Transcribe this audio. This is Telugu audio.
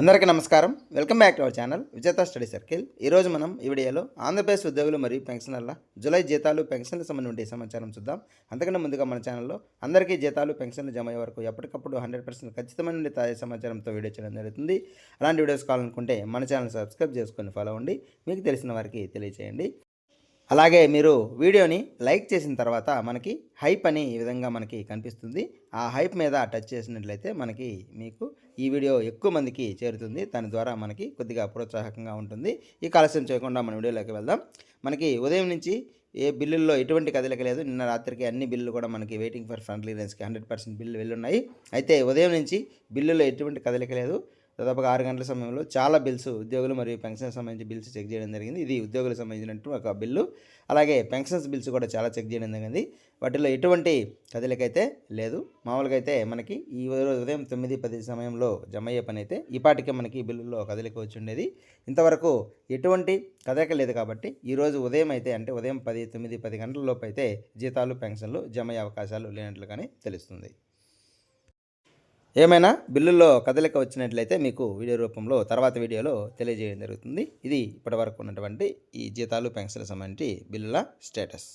అందరికీ నమస్కారం. Welcome back to our channel Vijetha study circle. ఈరోజు మనం ఈ వీడియోలో ఆంధ్రప్రదేశ్ ఉద్యోగులు మరియు పెన్షనర్ల జూలై జీతాలు పెన్షన్లకు సంబంధించి సమాచారం చూద్దాం. అంతకన్నా ముందుగా మన ఛానల్లో అందరికీ జీతాలు పెన్షన్లు జమ అయ్యే వరకు ఎప్పటికప్పుడు హండ్రెడ్ పర్సెంట్ ఖచ్చితమైన నుండి తాజా సమాచారంతో వీడియో చేయడం జరుగుతుంది. అలాంటి వీడియోస్ కావాలనుకుంటే మన ఛానల్ సబ్స్క్రైబ్ చేసుకొని ఫాలో అవ్వండి. మీకు తెలిసిన వారికి తెలియజేయండి. అలాగే మీరు వీడియోని లైక్ చేసిన తర్వాత మనకి హైప్ అని ఈ విధంగా మనకి కనిపిస్తుంది. ఆ హైప్ మీద టచ్ చేసినట్లయితే మనకి మీకు ఈ వీడియో ఎక్కువ మందికి చేరుతుంది. దాని ద్వారా మనకి కొద్దిగా ప్రోత్సాహకంగా ఉంటుంది. ఈ కాలుష్యం చేయకుండా మన వీడియోలోకి వెళ్దాం. మనకి ఉదయం నుంచి ఏ బిల్లుల్లో ఎటువంటి కదలిక లేదు. నిన్న రాత్రికి అన్ని బిల్లులు కూడా మనకి వెయిటింగ్ ఫర్ ఫ్రంట్ క్లియరెన్స్కి హండ్రెడ్ పర్సెంట్ బిల్లు వెళ్ళున్నాయి. అయితే ఉదయం నుంచి బిల్లుల్లో ఎటువంటి కదలిక లేదు. దాదాపుగా ఆరు గంటల సమయంలో చాలా బిల్స్ ఉద్యోగులు మరియు పెన్షన్ సంబంధించి బిల్స్ చెక్ చేయడం జరిగింది. ఇది ఉద్యోగులకు సంబంధించినట్టు ఒక బిల్లు. అలాగే పెన్షన్స్ బిల్స్ కూడా చాలా చెక్ చేయడం జరిగింది. వాటిలో ఎటువంటి కదలికైతే లేదు. మామూలుగా అయితే మనకి ఈ రోజు ఉదయం తొమ్మిది పది సమయంలో జమ అయ్యే పని అయితే ఈ మనకి ఈ కదలిక వచ్చి ఉండేది. ఇంతవరకు ఎటువంటి కదలిక లేదు కాబట్టి ఈరోజు ఉదయం అయితే అంటే ఉదయం పది తొమ్మిది పది గంటల లోపు అయితే జీతాలు పెన్షన్లు జమ అయ్యే అవకాశాలు లేనట్లుగానే తెలుస్తుంది. ఏమైనా బిల్లుల్లో కదలిక వచ్చినట్లయితే మీకు వీడియో రూపంలో తర్వాత వీడియోలో తెలియజేయడం జరుగుతుంది. ఇది ఇప్పటివరకు ఉన్నటువంటి ఈ జీతాలు పెన్షన్ సంబంధించి బిల్లుల స్టేటస్.